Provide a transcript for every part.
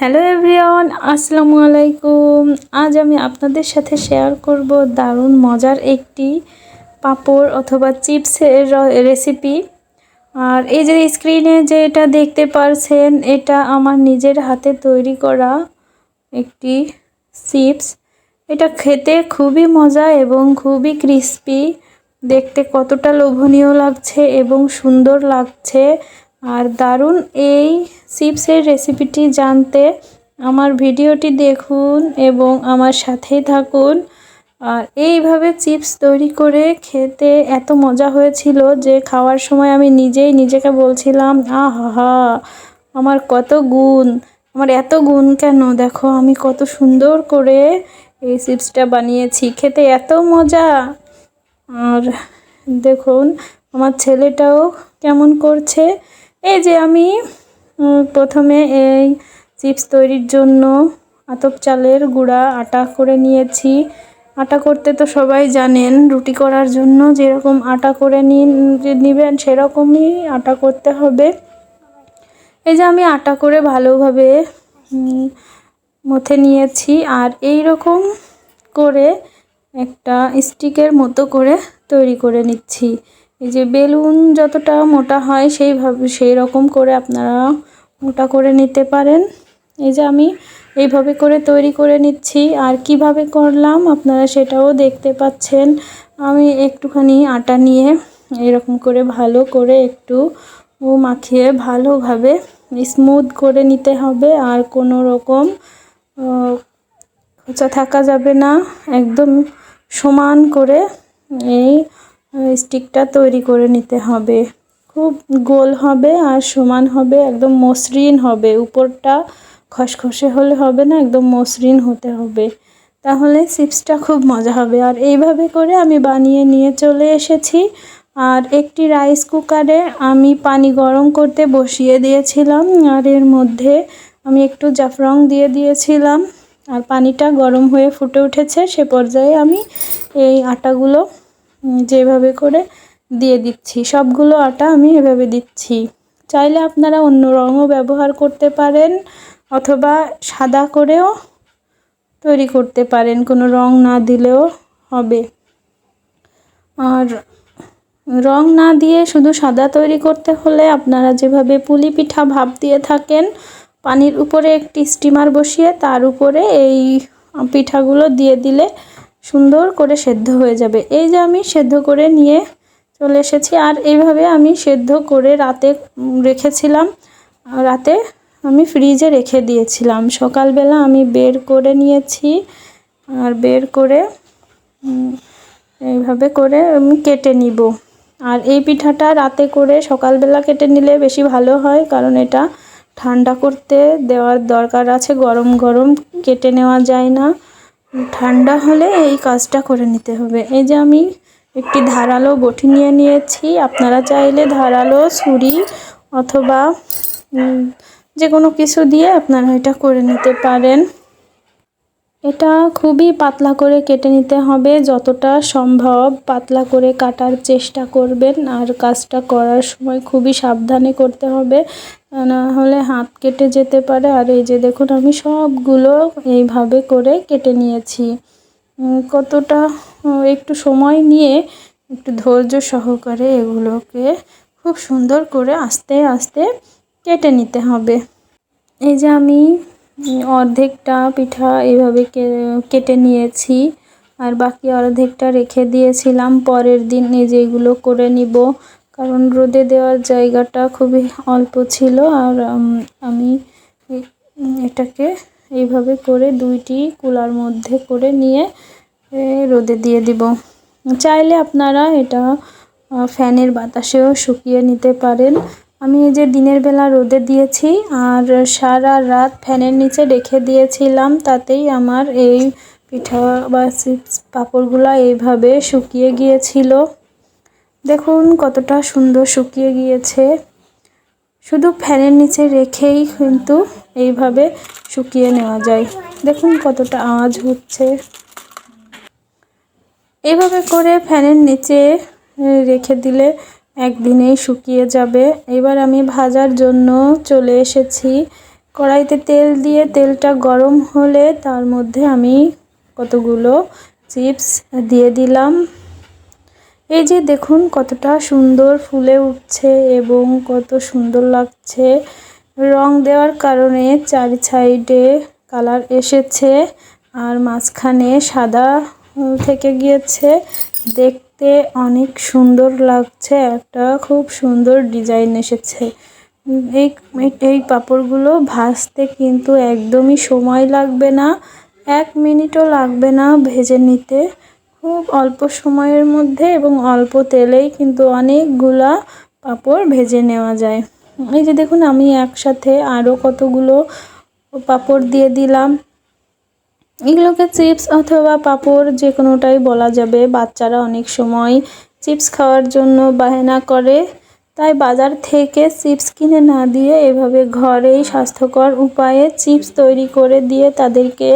Hello everyone, আসসালামু আলাইকুম। আজ আমি আপনাদের সাথে শেয়ার করব দারুণ মজার একটি পাঁপড় অথবা চিপসের রেসিপি আর এই যে স্ক্রিনে যে এটা দেখতে পারছেন, এটা আমার নিজের হাতে তৈরি করা একটি চিপস। এটা খেতে খুবই মজা এবং খুবই ক্রিস্পি দেখতে কতটা লোভনীয় লাগছে এবং সুন্দর লাগছে। আর দারুণ এই চিপসের রেসিপিটি জানতে আমার ভিডিওটি দেখুন এবং আমার সাথেই থাকুন। আর এইভাবে চিপস তৈরি করে খেতে এত মজা হয়েছিল যে খাওয়ার সময় আমি নিজেই নিজেকে বলছিলাম, আহা আমার কত গুণ, আমার এত গুণ কেন? দেখো আমি কত সুন্দর করে এই চিপসটা বানিয়েছি, খেতে এত মজা। আর দেখুন, আমার ছেলেটাও কেমন করছে। এই যে আমি প্রথমে এই চিপস তৈরির জন্য আতপ চালের গুঁড়া আটা করে নিয়েছি। আটা করতে তো সবাই জানেন, রুটি করার জন্য যেরকম আটা করে নেবেন সেরকমই আটা করতে হবে। এই যে আমি আটা করে ভালোভাবে মথে নিয়েছি আর এই রকম করে একটা স্টিকের মতো করে তৈরি করে নিচ্ছি। এই যে বেলুন যতটা মোটা হয় সেইভাবে সেই রকম করে আপনারা মোটা করে নিতে পারেন। এই যে আমি এইভাবে করে তৈরি করে নিচ্ছি। আর কীভাবে করলাম আপনারা সেটাও দেখতে পাচ্ছেন। আমি একটুখানি আটা নিয়ে এরকম করে ভালো করে একটু মাখিয়ে ভালোভাবে স্মুথ করে নিতে হবে। আর কোনো রকম খোঁচা থাকা যাবে না। একদম সমান করে এই স্টিকটা তৈরি করে নিতে হবে। খুব গোল হবে আর সমান হবে, একদম মসৃণ হবে। উপরটা খসখসে হলে হবে না, একদম মসৃণ হতে হবে। তাহলে চিপসটা খুব মজা হবে। আর এইভাবে করে আমি বানিয়ে নিয়ে চলে এসেছি। আর একটি রাইস কুকারে আমি পানি গরম করতে বসিয়ে দিয়েছিলাম। আর এর মধ্যে আমি একটু জাফরং দিয়ে দিয়েছিলাম। আর পানিটা গরম হয়ে ফুটে উঠেছে, সে পর্যায়ে আমি এই আটাগুলো যেভাবে করে দিয়ে দিচ্ছি। সবগুলো আটা আমি এভাবে দিচ্ছি। চাইলে আপনারা অন্য রঙও ব্যবহার করতে পারেন অথবা সাদা করেও তৈরি করতে পারেন। কোনো রং না দিলেও হবে। আর রং না দিয়ে শুধু সাদা তৈরি করতে হলে আপনারা যেভাবে পুলি পিঠা ভাপ দিয়ে থাকেন, পানির উপরে একটি স্টিমার বসিয়ে তার উপরে এই পিঠাগুলো দিয়ে দিলে সুন্দর করে সেদ্ধ হয়ে যাবে। এই যে আমি সেদ্ধ করে নিয়ে চলে এসেছি, আর এইভাবে আমি সেদ্ধ করে রাতে রেখেছিলাম। রাতে আমি ফ্রিজে রেখে দিয়েছিলাম। সকালবেলা আমি বের করে নিয়েছি, আর বের করে এইভাবে করে আমি কেটে নিব। আর এই পিঠাটা রাতে করে সকালবেলা কেটে নিলে বেশি ভালো হয়, কারণ এটা ঠান্ডা করতে দেওয়ার দরকার আছে। গরম গরম কেটে নেওয়া যায় না। ঠান্ডা হলে এই কাজটা করে নিতে হবে। এই যে আমি একটি ধারালো বটি নিয়ে নিয়েছি। আপনারা চাইলে ধারালো ছুরি অথবা যে কোনো কিছু দিয়ে আপনারা এটা করে নিতে পারেন। এটা খুবই পাতলা করে কেটে নিতে হবে। যতটা সম্ভব পাতলা করে কাটার চেষ্টা করবেন আর কাজটা করার সময় খুবই সাবধানে করতে হবে। না হলে হাত কেটে যেতে পারে। আর এই যে দেখুন, আমি সবগুলো এইভাবে করে কেটে নিয়েছি। কতটা একটু সময় নিয়ে একটু ধৈর্য সহকারে এগুলোকে খুব সুন্দর করে আস্তে আস্তে কেটে নিতে হবে। এই যে আমি অর্ধেকটা পিঠা এইভাবে কেটে নিয়েছি। আর বাকি অর্ধেকটা রেখে দিয়েছিলাম। পরের দিন এই করে নিব। কারণ রোদে দেওয়ার জায়গাটা খুবই অল্প ছিল। আর আমি এটাকে এইভাবে করে দুইটি কুলার মধ্যে করে নিয়ে রোদে দিয়ে দিব। চাইলে আপনারা এটা ফ্যানের বাতাসেও শুকিয়ে নিতে পারেন। আমি এই যে দিনের বেলা রোদে দিয়েছি আর সারা রাত ফ্যানের নিচে রেখে দিয়েছিলাম, তাতেই আমার এই পিঠা বা চিপস পাঁপড়গুলো এইভাবে শুকিয়ে গিয়েছিল। দেখুন কতটা সুন্দর শুকিয়ে গিয়েছে। শুধু ফ্যানের নিচে রেখেই কিন্তু এইভাবে শুকিয়ে নেওয়া যায়। দেখুন কতটা আওয়াজ হচ্ছে। এভাবে করে ফ্যানের নিচে রেখে দিলে একদিনেই শুকিয়ে যাবে। এবার আমি ভাজার জন্য চলে এসেছি। কড়াইতে তেল দিয়ে তেলটা গরম হলে তার মধ্যে আমি কতগুলো চিপস দিয়ে দিলাম। এই যে দেখুন কতটা সুন্দর ফুলে উঠছে এবং কত সুন্দর লাগছে। রং দেওয়ার কারণে চারি সাইডে কালার এসেছে আর মাঝখানে সাদা থেকে গিয়েছে। দেখতে অনেক সুন্দর লাগছে, একটা খুব সুন্দর ডিজাইন এসেছে। এই এই পাঁপড়গুলো ভাজতে কিন্তু একদমই সময় লাগবে না, এক মিনিটও লাগবে না ভেজে নিতে। খুব অল্প সময়ের মধ্যে এবং অল্প তেলেই কিন্তু অনেকগুলা পাপড় ভেজে নেওয়া যায়। এই যে দেখুন, আমি একসাথে আরও কতগুলো পাপড় দিয়ে দিলাম। এগুলোকে চিপস অথবা পাঁপড় যে কোনোটাই বলা যাবে। বাচ্চারা অনেক সময় চিপস খাওয়ার জন্য বায়না করে। তাই বাজার থেকে চিপস কিনে না দিয়ে এভাবে ঘরেই স্বাস্থ্যকর উপায়ে চিপস তৈরি করে দিয়ে তাদেরকে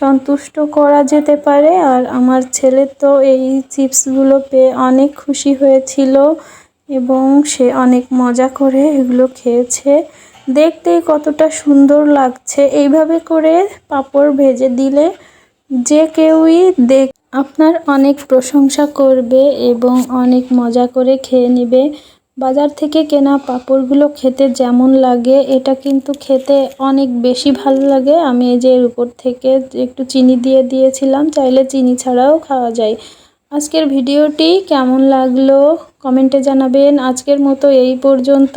সন্তুষ্ট করা যেতে পারে। আর আমার ছেলে তো এই চিপসগুলো পেয়ে অনেক খুশি হয়েছিল এবং সে অনেক মজা করে এগুলো খেয়েছে। দেখতে কতটা সুন্দর লাগছে। এইভাবে করে পাঁপড় ভেজে দিলে যে কেউই দেখ আপনার অনেক প্রশংসা করবে এবং অনেক মজা করে খেয়ে নেবে। বাজার থেকে কেনা পাঁপড়গুলো খেতে যেমন লাগে, এটা কিন্তু খেতে অনেক বেশি ভালো লাগে। আমি এই যে এর উপর থেকে একটু চিনি দিয়ে দিয়েছিলাম, চাইলে চিনি ছাড়াও খাওয়া যায়। আজকের ভিডিওটি কেমন লাগল? কমেন্টে জানাবেন। আজকের মতো এই পর্যন্ত।